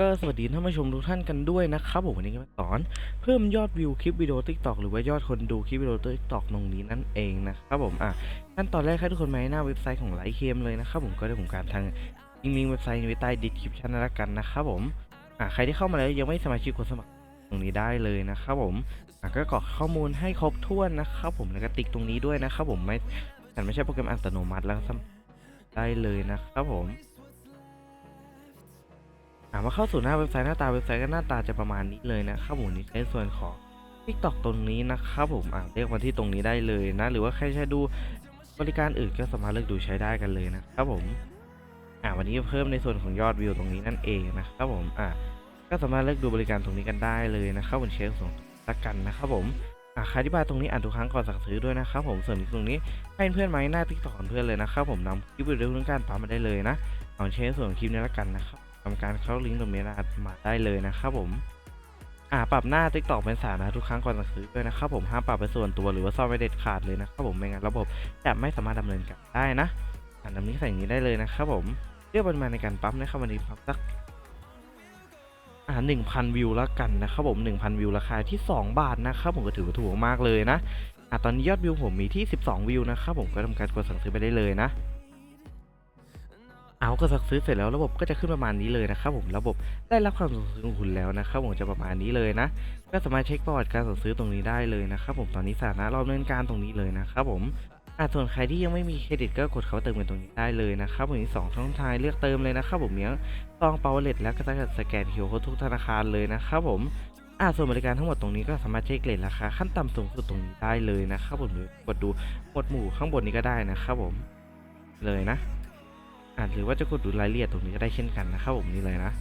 ก็สวัสดีท่านผู้ชมทุกท่านกันด้วยนะครับผมวันนี้ก็มาสอน เพิ่มยอดวิวคลิปวิดีโอ TikTok หรือว่ายอดคนดูคลิปวิดีโอ TikTok ตรงนี้นั่นเองนะครับผมอะขั้นตอนแรกให้ทุกคนมาหน้าเว็บไซต์ของไลค์เคมเลยนะครับผมก็ได้ผมการทางลิงก์เว็บไซต์ไว้ใต้ description นั่นละกันนะครับผมอะใครที่เข้ามาแล้วยังไม่สมาชิกกดสมัครตรงนี้ได้เลยนะครับผมอะก็กรอกข้อมูลให้ครบถ้วนนะครับผมแล้วก็ติ๊กตรงนี้ด้วยนะครับผมไม่ฉันไม่ใช่โปรแกรมอัตโนมัติแล้วได้เลยนะครับผมามาเข้าสู่หน้าเว็บไซต์หน้าตาเว็บไซต์ก็หน้าตาจะประมาณนี้เลยนะครับผมนี่ในส่วนของ TikTok ตรงนี้นะครับผมอ่าเรียกมาที่ตรงนี้ได้เลยนะ หรือว่าใครใช้ดูบริการอื่นก็สามารถเลือกดูใช้ได้กันเลยนะครับผมอ่าวันนี้เพิ่มในส่วนของยอดวิวตรงนี้นั่นเองนะครับผมอ่าก็สามารถเลือกดูบริการตรงนี้กันได้เลยนะครับบนเชลส่งละกันนะครับผมอ่าใครที่บายตรงนี้อ่านทุกครั้งก่อนสั่งซื้อด้วยนะครับผมส่วนตรงนี้ให้เพื่อนๆมาให้หน้า TikTok ของเพื่อนเลยนะครับผมนำคลิปวิดีโอเรื่องการปั๊มมาได้เลยนะเอาเชลส่วนของคลิปนี้ละกันนะครับ ทำการเข้าลิงก์ตรงนี้นะมาได้เลยนะครับผมอ่าปรับหน้า TikTok เป็นสาธารณะทุกครั้งก่อนสั่งซื้อด้วยนะครับผมห้ามปรับเป็นส่วนตัวหรือว่าซ่อนไว้เด็ดขาดเลยนะครับผมไม่งั้นระบบจะไม่สามารถดำเนินการได้นะอ่าดำนี้ใส่อย่างนี้ได้เลยนะครับผมเรียกปริมาณในการปั๊มนะครับวันนี้ปั๊มสักอ่าหนึ่งพันวิวแล้วกันนะครับผมหนึ่งพันวิวราคาที่2บาทนะครับผมก็ถือว่าถูกมากเลยนะอ่าตอนนี้ยอดวิวผมมีที่12วิวนะครับผมก็ทำการกดสั่งซื้อไปได้เลยนะ เอาก็สั่งซื้อเสร็จแล้วระบบก็จะขึ้นประมาณนี้เลยนะครับผมระบบได้รับความสั่งซื้อของคุณแล้วนะครับผมจะประมาณนี้เลยนะ ก็สามารถเช็คประวัติการสั่งซื้อตรงนี้ได้เลยนะครับผมตอนนี้สถานะเราดำเนินการตรงนี้เลยนะครับผมอ่าส่วนใครที่ยังไม่มีเครดิตก็กดเขาเติมเงินตรงนี้ได้เลยนะครับผมมีสองช่องทางเลือกเติมเลยนะครับผมเนี้ยซองเปาเลตแล้วก็จะสแกนคิวโค้ดทุกธนาคารเลยนะครับผมอ่าส่วนบริการทั้งหมดตรงนี้ก็สามารถเช็คเลทราคาขั้นต่ำสูงสุดตรงนี้ได้เลยนะครับผมหรือกดดูหมวดหมู่ข้างบนนี้ก็ได้นะครับผมเลยนะ อ่านหรือว่าจะกดดูรายละเอียดตรงนี้ก็ได้เช่นกันนะครับผมนี่เลยนะ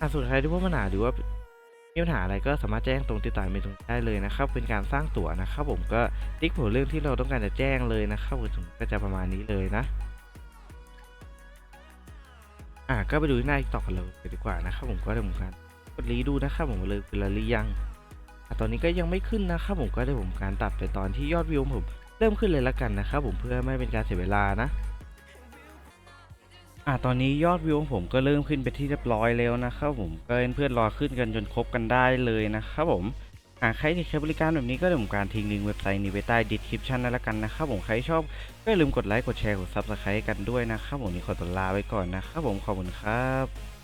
อ่าสุดท้ายที่พบปัญหาหรือว่ามีปัญหาอะไรก็สามารถแจ้งตรงติดต่อเมลตรงได้เลยนะครับ เป็นการสร้างตั๋วนะครับ ผมก็ติ๊กหัวเรื่องที่เราต้องการจะแจ้งเลยนะครับผมก็จะประมาณนี้เลยนะอ่าก็ไปดูหน้าติ๊กต็อกันเลยดีกว่านะครับผมก็ได้ผมการกดรีดูนะครับผมเลยเป็นละหรือยังอ่าตอนนี้ก็ยังไม่ขึ้นนะครับผมก็ได้ผมการตัดไปตอนที่ยอดวิวผมเริ่มขึ้นเลยละกันนะครับผมเพื่อไม่เป็นการเสียเวลานะ อะตอนนี้ยอดวิวของผมก็เริ่มขึ้นไปที่เรียบร้อยแล้วนะครับผมก็เพื่อนๆรอขึ้นกันจนครบกันได้เลยนะครับผมหากใครที่ใช้บริการแบบนี้ก็เดี๋ยวผมการทิ้งลิงก์เว็บไซต์นี้ไว้ใต้ดีคริปชันนั่นละกันนะครับผมใครชอบก็อย่าลืมกดไลค์กดแชร์กดซับสไครต์กันด้วยนะครับผมนี่ขอตัวลาไปก่อนนะครับผมขอบคุณครับ